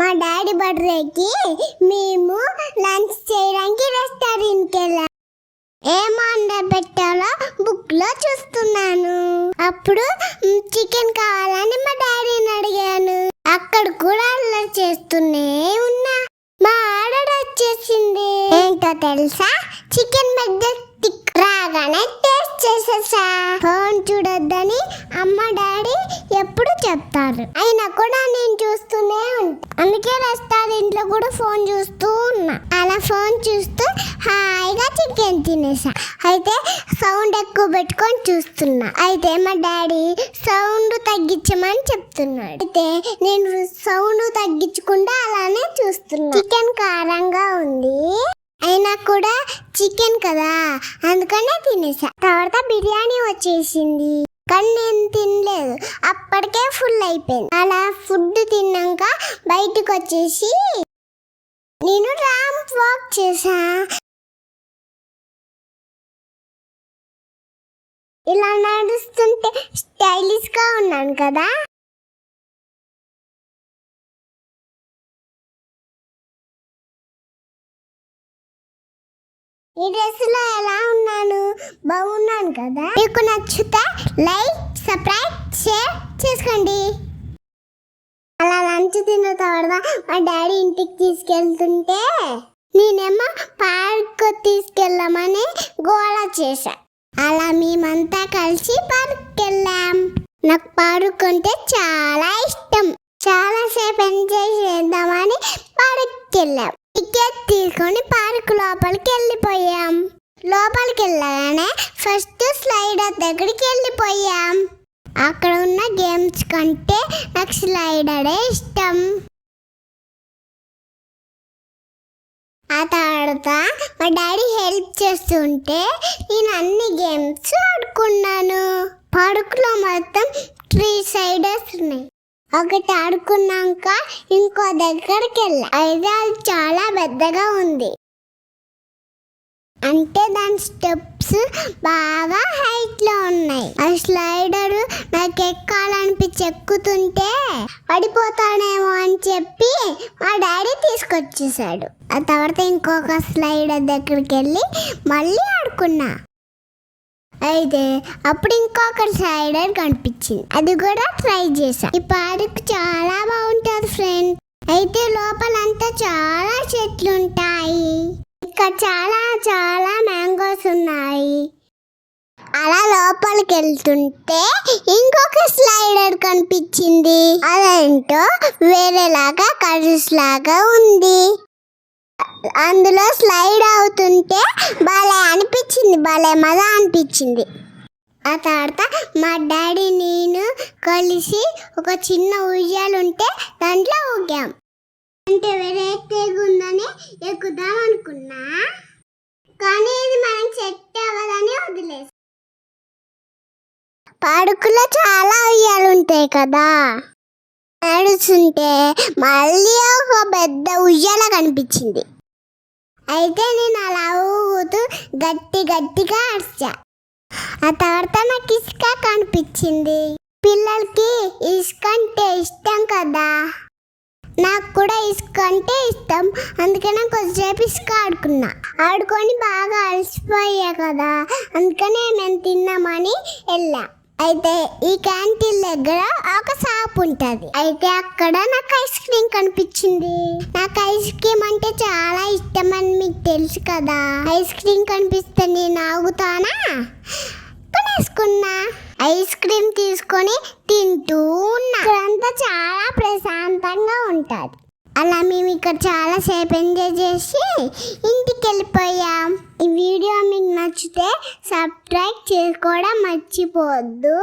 మా డాడీ బర్త్డేకి మేము లంచ్ చేయడానికి రెస్టారెంట్కి వెళ్ళాం. ఏం ఆర్డర్ పెట్టాలో బుక్లో చూస్తున్నాను. అప్పుడు చికెన్ కావాలని మా డాడీని అడిగాను. అక్కడ కూడా అల్లరి చేస్తూనే ఉన్నా. మా ఆర్డర్ వచ్చేసింది. ఏంటో తెలుసా? చికెన్ మెజెస్టిక్ రాగానే టేస్ట్ చేసేసా. ఫోన్ చూడొద్దని అమ్మ డాడీ ఎప్పుడు చెప్తారు. అయినా కూడా నేను చూస్తూనే ఉంటా. అందుకే రెస్టారెంట్లో కూడా ఫోన్ చూస్తూ ఉన్నా. అలా ఫోన్ చూస్తూ హాయిగా చికెన్ తినేసా. అయితే సౌండ్ ఎక్కువ పెట్టుకొని చూస్తున్నా. అయితే మా డాడీ సౌండ్ తగ్గించమని చెప్తున్నాడు. అయితే నేను సౌండ్ తగ్గించకుండా అలానే చూస్తున్నా. చికెన్ కారంగా ఉంది. అయినా కూడా చికెన్ కదా. అందుకనే తినేసా. తర్వాత బిర్యానీ వచ్చేసింది. కానీ నేను తినలేదు. అప్పటికే ఫుల్ అయిపోయింది. అలా ఫుడ్ తిన్నాక బయటకు వచ్చేసి నేను ర్యాంప్ వాక్ చేసా ఇలా నడుస్తుంటే స్టైలిష్గా ఉన్నాను కదా. ఈ డ్రెస్లో ఎలా ఉన్నాను? బాగున్నాను కదా? మీకు నచ్చితే లైక్ సబ్స్క్రైబ్ షేర్ చేసుకోండి. అలా లంచ్ తిన్న తర్వాత మా డాడీ ఇంటికి తీసుకెళ్తుంటే నేనేమో పార్క్ తీసుకెళ్ళమని గోళ చేశా. అలా మేమంతా కలిసి పార్క్ వెళ్ళాం నాకు పార్క్ అంటే చాలా ఇష్టం. చాలా సేపు ఎంజాయ్ చేద్దామని పార్క్ వెళ్ళాం టికెట్ తీసుకొని పార్క్ లోపలికి వెళ్ళిపోయాం. లోపలికి వెళ్ళగానే ఫస్ట్ స్లైడర్ దగ్గరికి వెళ్ళిపోయాం. అక్కడ ఉన్న గేమ్స్ కంటే నాకు స్లైడరే ఇష్టం. ఆ తర్వాత మా డాడీ హెల్ప్ చేస్తుంటే నేను అన్ని గేమ్స్ ఆడుకున్నాను. పార్కులో మొత్తం త్రీ సైడర్స్ ఉన్నాయి. ఒకటి ఆడుకున్నాక ఇంకో దగ్గరికి వెళ్ళా. అయితే అది చాలా పెద్దగా ఉంది. అంటే దాని స్టెప్స్ బాగా హైట్లో ఉన్నాయి. ఆ స్లైడర్ నాకు ఎక్కాలనిపించి ఎక్కుతుంటే పడిపోతానేమో అని చెప్పి మా డాడీ తీసుకొచ్చేసాడు. ఆ తర్వాత ఇంకొక స్లైడర్ దగ్గరికి వెళ్ళి మళ్ళీ ఆడుకున్నా. అయితే అప్పుడు ఇంకొక స్లైడర్ కనిపించింది. అది కూడా ట్రై చేసా ఈ పార్క్ చాలా బాగుంటుంది ఫ్రెండ్ అయితే లోపలంతా చాలా చెట్లు ఉంటాయి ఇక్కడ చాలా చాలా మ్యాంగోస్ ఉన్నాయి. అలా లోపలికి వెళ్తుంటే ఇంకొక స్లైడర్ కనిపించింది. అదేంటో వేరేలాగా కర్రీస్ లాగా ఉంది. అందులో స్లైడ్ అవుతుంటే భలే అనిపించింది భలే మజా అనిపించింది. ఆ తర్వాత మా డాడీ నేను కలిసి ఒక చిన్న ఉయ్యాలు ఉంటే దాంట్లో ఊగాం. అంటే వెరైటీగా ఉందని ఎక్కుదాం అనుకున్నా. కానీ ఇది మనం సెట్ అవ్వదని వదిలేసి. పాడుకులో చాలా ఉయ్యాలు ఉంటాయి కదా. చూస్తుంటే మళ్ళీ ఒక పెద్ద ఉయ్యాల కనిపించింది. అయితే నేను అలా ఊగుతూ గట్టి గట్టిగా అరిచా. ఆ తర్వాత నాకు ఇసుక కనిపించింది. పిల్లలకి ఇసుక అంటే ఇష్టం కదా? నాకు కూడా ఇసుక అంటే ఇష్టం. అందుకనే కొద్దిసేపు ఇసుక ఆడుకున్నా. ఆడుకొని బాగా అలసిపోయా కదా. అందుకనే మేము తిన్నామని వెళ్ళా. అయితే ఈ క్యాంటీన్ దగ్గర ఒక షాప్ ఉంటది. అయితే అక్కడ నాకు ఐస్ క్రీమ్ కనిపించింది. నాకు ఐస్ క్రీమ్ అంటే చాలా ఇష్టం అని మీకు తెలుసు కదా. ఐస్ క్రీమ్ కనిపిస్తే నేను ఆగుతానా? కొనేసుకున్నా. ఐస్ క్రీమ్ తీసుకొని తింటూ ఉన్నా. ఇక్కడంతా చాలా ప్రశాంతంగా ఉంటుంది. అలా మేము ఇక్కడ చాలా సేపు ఎంజాయ్ చేసి ఇంటికి వెళ్ళిపోయాం ఈ వీడియో మీకు నచ్చితే సబ్స్క్రైబ్ చేసుకోవడం మర్చిపోవద్దు.